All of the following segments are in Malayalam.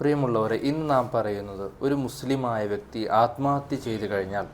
പ്രിയമുള്ളവരെ ഇന്ന് നാം പറയുന്നത് ഒരു മുസ്ലിമായ വ്യക്തി ആത്മഹത്യ ചെയ്തു കഴിഞ്ഞാൽ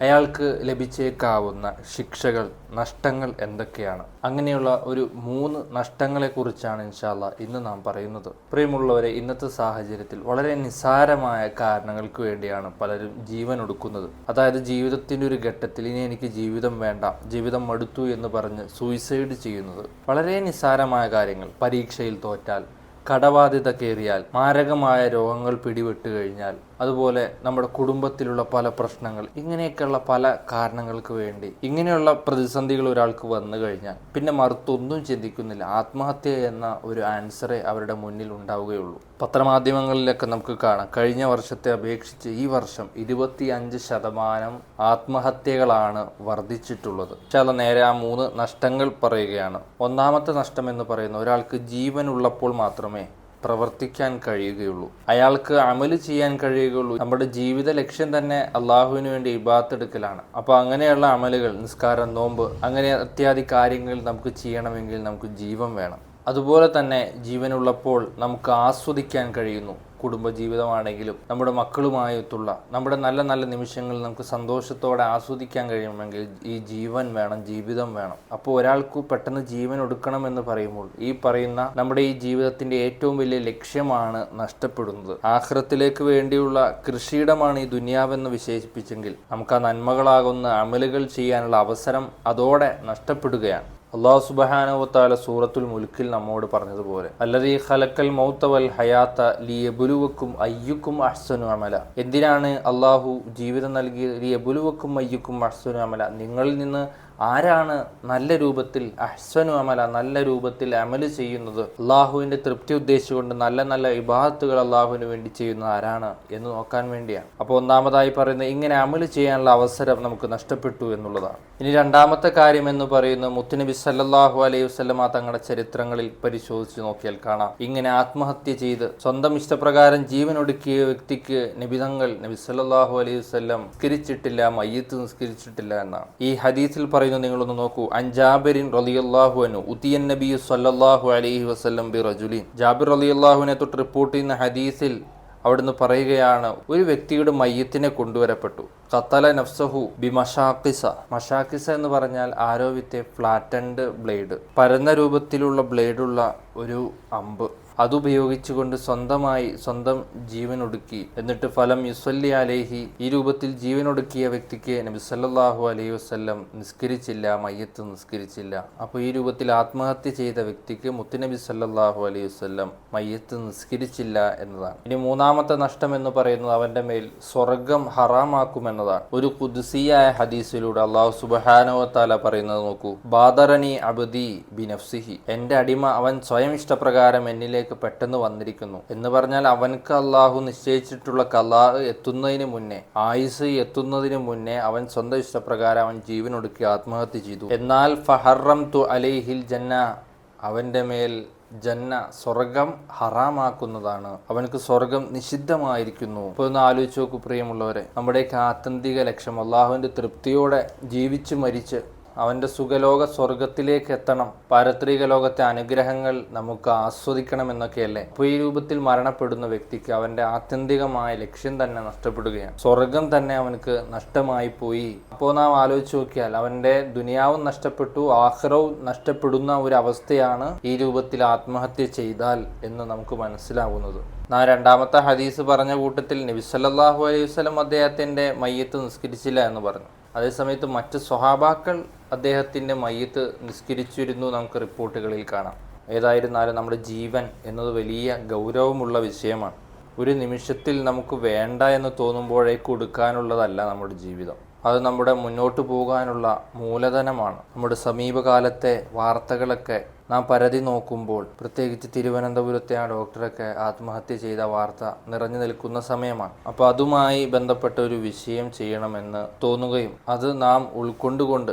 അയാൾക്ക് ലഭിച്ചേക്കാവുന്ന ശിക്ഷകൾ നഷ്ടങ്ങൾ എന്തൊക്കെയാണ്? അങ്ങനെയുള്ള ഒരു മൂന്ന് നഷ്ടങ്ങളെക്കുറിച്ചാണ് ഇൻഷാല്ല ഇന്ന് നാം പറയുന്നത്. പ്രിയമുള്ളവരെ ഇന്നത്തെ സാഹചര്യത്തിൽ വളരെ നിസ്സാരമായ കാരണങ്ങൾക്ക് വേണ്ടിയാണ് പലരും ജീവൻ ഒടുക്കുന്നത്. അതായത് ജീവിതത്തിന്റെ ഒരു ഘട്ടത്തിൽ ഇനി എനിക്ക് ജീവിതം വേണ്ട ജീവിതം മടുത്തു എന്ന് പറഞ്ഞ് സൂയിസൈഡ് ചെയ്യുന്നത് വളരെ നിസ്സാരമായ കാര്യങ്ങൾ. പരീക്ഷയിൽ തോറ്റാൽ കടബാധ്യത കയറിയാൽ മാരകമായ രോഗങ്ങൾ പിടിപെട്ട് കഴിഞ്ഞാൽ അതുപോലെ നമ്മുടെ കുടുംബത്തിലുള്ള പല പ്രശ്നങ്ങൾ ഇങ്ങനെയൊക്കെയുള്ള പല കാരണങ്ങൾക്ക് വേണ്ടി ഇങ്ങനെയുള്ള പ്രതിസന്ധികൾ ഒരാൾക്ക് വന്നു കഴിഞ്ഞാൽ പിന്നെ മറുത്തൊന്നും ചിന്തിക്കുന്നില്ല. ആത്മഹത്യ എന്ന ഒരു ആൻസറേ അവരുടെ മുന്നിൽ ഉണ്ടാവുകയുള്ളൂ. പത്രമാധ്യമങ്ങളിലൊക്കെ നമുക്ക് കാണാം. കഴിഞ്ഞ വർഷത്തെ അപേക്ഷിച്ച് ഈ വർഷം ഇരുപത്തി അഞ്ച് ശതമാനം ആത്മഹത്യകളാണ് വർദ്ധിച്ചിട്ടുള്ളത്. ചില നേരെ ആ മൂന്ന് നഷ്ടങ്ങൾ പറയുകയാണ്. ഒന്നാമത്തെ നഷ്ടം എന്ന് പറയുന്ന ഒരാൾക്ക് ജീവനുള്ളപ്പോൾ മാത്രമേ പ്രവർത്തിക്കാൻ കഴിയുകയുള്ളൂ. അയാൾക്ക് അമൽ ചെയ്യാൻ കഴിയുകയുള്ളൂ. നമ്മുടെ ജീവിത ലക്ഷ്യം തന്നെ അള്ളാഹുവിന് വേണ്ടി ഇബാത്തെടുക്കലാണ് അപ്പോൾ അങ്ങനെയുള്ള അമലുകൾ നിസ്കാരം നോമ്പ് അങ്ങനെ അത്യാദി കാര്യങ്ങൾ നമുക്ക് ചെയ്യണമെങ്കിൽ നമുക്ക് ജീവൻ വേണം. അതുപോലെ തന്നെ ജീവനുള്ളപ്പോൾ നമുക്ക് ആസ്വദിക്കാൻ കഴിയുന്നു. കുടുംബജീവിതമാണെങ്കിലും നമ്മുടെ മക്കളുമായിട്ടുള്ള നമ്മുടെ നല്ല നല്ല നിമിഷങ്ങൾ നമുക്ക് സന്തോഷത്തോടെ ആസ്വദിക്കാൻ കഴിയണമെങ്കിൽ ഈ ജീവൻ വേണം ജീവിതം വേണം. അപ്പോൾ ഒരാൾക്ക് പെട്ടെന്ന് ജീവൻ ഒടുക്കണമെന്ന് പറയുമ്പോൾ ഈ പറയുന്ന നമ്മുടെ ഈ ജീവിതത്തിന്റെ ഏറ്റവും വലിയ ലക്ഷ്യമാണ് നഷ്ടപ്പെടുന്നത്. ആഹ്രത്തിലേക്ക് വേണ്ടിയുള്ള കൃഷിയിടമാണ് ഈ ദുനിയാവെന്ന് വിശേഷിപ്പിച്ചെങ്കിൽ നമുക്ക് ആ നന്മകളാകുന്ന അമലുകൾ ചെയ്യാനുള്ള അവസരം അതോടെ നഷ്ടപ്പെടുകയാണ്. അള്ളാഹു സുബഹാനുവത്താല സൂറത്തുൽ മുൽക്കിൽ നമ്മോട് പറഞ്ഞതുപോലെ അല്ലതീ ഖലക്കൽ മൗത്ത വൽ ഹയാത്ത ലിയബുലുവക്കും അയ്യുക്കും അഹ്സനു അമല. എന്തിനാണ് അള്ളാഹു ജീവിതം നൽകിയ ലിയബുലുവക്കും അയ്യുക്കും അഹ്സനു അമല നിങ്ങളിൽ നിന്ന് ആരാണ് നല്ല രൂപത്തിൽ അഹ്സനു അമല നല്ല രൂപത്തിൽ അമൽ ചെയ്യുന്നത്? അള്ളാഹുവിന്റെ തൃപ്തി ഉദ്ദേശിച്ചുകൊണ്ട് നല്ല നല്ല വിഭാഗത്തുകൾ അള്ളാഹുവിന് വേണ്ടി ചെയ്യുന്ന ആരാണ് എന്ന് നോക്കാൻ വേണ്ടിയാണ്. അപ്പോൾ ഒന്നാമതായി പറയുന്നത് ഇങ്ങനെ അമൽ ചെയ്യാനുള്ള അവസരം നമുക്ക് നഷ്ടപ്പെട്ടു എന്നുള്ളതാണ്. ഇനി രണ്ടാമത്തെ കാര്യം എന്ന് പറയുന്നത് മുത്തുനബി സല്ലാഹു അലൈഹി വസ്ലമ തങ്ങളുടെ ചരിത്രങ്ങളിൽ പരിശോധിച്ച് നോക്കിയാൽ കാണാം. ഇങ്ങനെ ആത്മഹത്യ ചെയ്ത് സ്വന്തം ഇഷ്ടപ്രകാരം ജീവൻ ഒടുക്കിയ വ്യക്തിക്ക് നിബിധങ്ങൾ നബി സല്ലാഹു അലൈഹി വസ്ലം നിസ്കരിച്ചിട്ടില്ല മയ്യത്ത് നിസ്കരിച്ചിട്ടില്ല എന്നാണ്. ഈ ഹദീസിൽ പറയുന്നത് നിങ്ങളൊന്ന് നോക്കൂ. അഞ്ചാബിൻ റളിയല്ലാഹു അൻഹു ഉതിയൻ നബി സല്ലല്ലാഹു അലൈഹി വസ്ലം ബി റജുലിൻ ജാബിർ റളിയല്ലാഹുവിനെ തൊട്ട് റിപ്പോർട്ട് ചെയ്യുന്ന ഹദീസിൽ അവിടുന്ന് പറയുകയാണ് ഒരു വ്യക്തിയുടെ മയ്യത്തിനെ കൊണ്ടുവരപ്പെട്ടു. കത്തല നഫ്സഹു ബി മഷാക്കിസ മഷാക്കിസ എന്ന് പറഞ്ഞാൽ ആരോവിത്തെ ഫ്ലാറ്റൻഡ് ബ്ലേഡ്. പരന്ന രൂപത്തിലുള്ള ബ്ലേഡുള്ള ഒരു അമ്പ്. അതുപയോഗിച്ചുകൊണ്ട് സ്വന്തമായി സ്വന്തം ജീവൻ ഒടുക്കി എന്നിട്ട് ഫലം യുസല്ലി അലേഹി ഈ രൂപത്തിൽ ജീവൻ ഒടുക്കിയ വ്യക്തിക്ക് നബി സല്ലല്ലാഹു അലൈഹി വസ്ല്ലം നിസ്കരിച്ചില്ല മയ്യത്ത് നിസ്കരിച്ചില്ല. അപ്പോൾ ഈ രൂപത്തിൽ ആത്മഹത്യ ചെയ്ത വ്യക്തിക്ക് മുത്തുനബി സല്ലാഹു അലൈഹി വസ്ല്ലം മയ്യത്ത് നിസ്കരിച്ചില്ല എന്നതാണ്. ഇനി മൂന്നാമത്തെ നഷ്ടം എന്ന് പറയുന്നത് അവന്റെ മേൽ സ്വർഗം ഹറാമാക്കുമെന്നതാണ്. ഒരു കുദ്സിയായ ഹദീസിലൂടെ അള്ളാഹു താല പറയുന്നത് നോക്കൂ. ബാദറണി അബദി ബിനഫ്സിഹി. എന്റെ അടിമ അവൻ സ്വയം ഇഷ്ടപ്രകാരം എന്നിലേക്ക് പെട്ടെന്ന് വന്നിരിക്കുന്നു. എന്ന് പറഞ്ഞാൽ അവൻക്ക് അള്ളാഹു നിശ്ചയിച്ചിട്ടുള്ള കലാ എത്തുന്നതിന് മുന്നേ ആയുസ് എത്തുന്നതിന് മുന്നേ അവൻ സ്വന്തം ഇഷ്ടപ്രകാരം അവൻ ജീവനൊടുക്കി ആത്മഹത്യ ചെയ്തു. എന്നാൽ ഫഹറം തു അലൈഹിൽ ജന്ന അവന്റെ മേൽ ജന്ന സ്വർഗം ഹറാമാക്കുന്നതാണ്. അവനക്ക് സ്വർഗം നിഷിദ്ധമായിരിക്കുന്നു. ഇപ്പോൾ ഒന്ന് ആലോചിച്ച് നോക്കൂ പ്രിയമുള്ളവരെ. നമ്മുടെയൊക്കെ ആത്യന്തിക ലക്ഷ്യം അള്ളാഹുവിന്റെ തൃപ്തിയോടെ ജീവിച്ച് മരിച്ച് അവന്റെ സുഖലോക സ്വർഗത്തിലേക്ക് എത്തണം. പാരത്രിക ലോകത്തെ അനുഗ്രഹങ്ങൾ നമുക്ക് ആസ്വദിക്കണം എന്നൊക്കെയല്ലേ അപ്പോൾ ഈ രൂപത്തിൽ മരണപ്പെടുന്ന വ്യക്തിക്ക് അവന്റെ ആത്യന്തികമായ ലക്ഷ്യം തന്നെ നഷ്ടപ്പെടുകയാണ്. സ്വർഗം തന്നെ അവനക്ക് നഷ്ടമായി പോയി. അപ്പോൾ നാം ആലോചിച്ച് നോക്കിയാൽ അവന്റെ ദുനിയാവും നഷ്ടപ്പെട്ടു ആഹ്റവും നഷ്ടപ്പെടുന്ന ഒരു അവസ്ഥയാണ് ഈ രൂപത്തിൽ ആത്മഹത്യ ചെയ്താൽ എന്ന് നമുക്ക് മനസ്സിലാവുന്നത്. നാ രണ്ടാമത്തെ ഹദീസ് പറഞ്ഞ കൂട്ടത്തിൽ നബിസല്ലാഹു അലൈഹി വസ്ലം അദ്ദേഹത്തിന്റെ മയ്യത്ത് നിസ്കരിച്ചില്ല എന്ന് പറഞ്ഞു. അതേസമയത്ത് മറ്റ് സ്വഹാബാക്കൾ അദ്ദേഹത്തിന്റെ മയ്യത്ത് നിസ്കരിച്ചിരുന്നു നമുക്ക് റിപ്പോർട്ടുകളിൽ കാണാം. ഏതായിരുന്നാലും നമ്മുടെ ജീവൻ എന്നത് വലിയ ഗൗരവമുള്ള വിഷയമാണ്. ഒരു നിമിഷത്തിൽ നമുക്ക് വേണ്ട എന്ന് തോന്നുമ്പോഴേക്ക് കൊടുക്കാനുള്ളതല്ല നമ്മുടെ ജീവിതം. അത് നമ്മുടെ മുന്നോട്ട് പോകാനുള്ള മൂലധനമാണ്. നമ്മുടെ സമീപകാലത്തെ വാർത്തകളൊക്കെ നാം പരതി നോക്കുമ്പോൾ പ്രത്യേകിച്ച് തിരുവനന്തപുരത്തെ ആ ഡോക്ടറൊക്കെ ആത്മഹത്യ ചെയ്ത വാർത്ത നിറഞ്ഞു നിൽക്കുന്ന സമയമാണ്. അപ്പോൾ അതുമായി ബന്ധപ്പെട്ട ഒരു വിഷയം ചെയ്യണമെന്ന് തോന്നുകയും അത് നാം ഉൾക്കൊണ്ടുകൊണ്ട്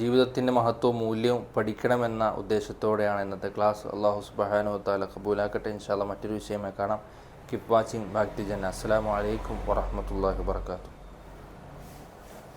ജീവിതത്തിന്റെ മഹത്വവും മൂല്യവും പഠിക്കണമെന്ന ഉദ്ദേശത്തോടെയാണ് ഇന്നത്തെ ക്ലാസ്. അള്ളാഹു സുബാനു താല കബൂലാക്കട്ടെ. ഇൻഷാല്ല മറ്റൊരു വിഷയമായി കാണാം. കിപ്പ് വാച്ചിങ് ബാക്തി ജന്ന അസ്സാം വലൈക്കും വറഹമത്തല്ലാഹി വർക്കാത്തു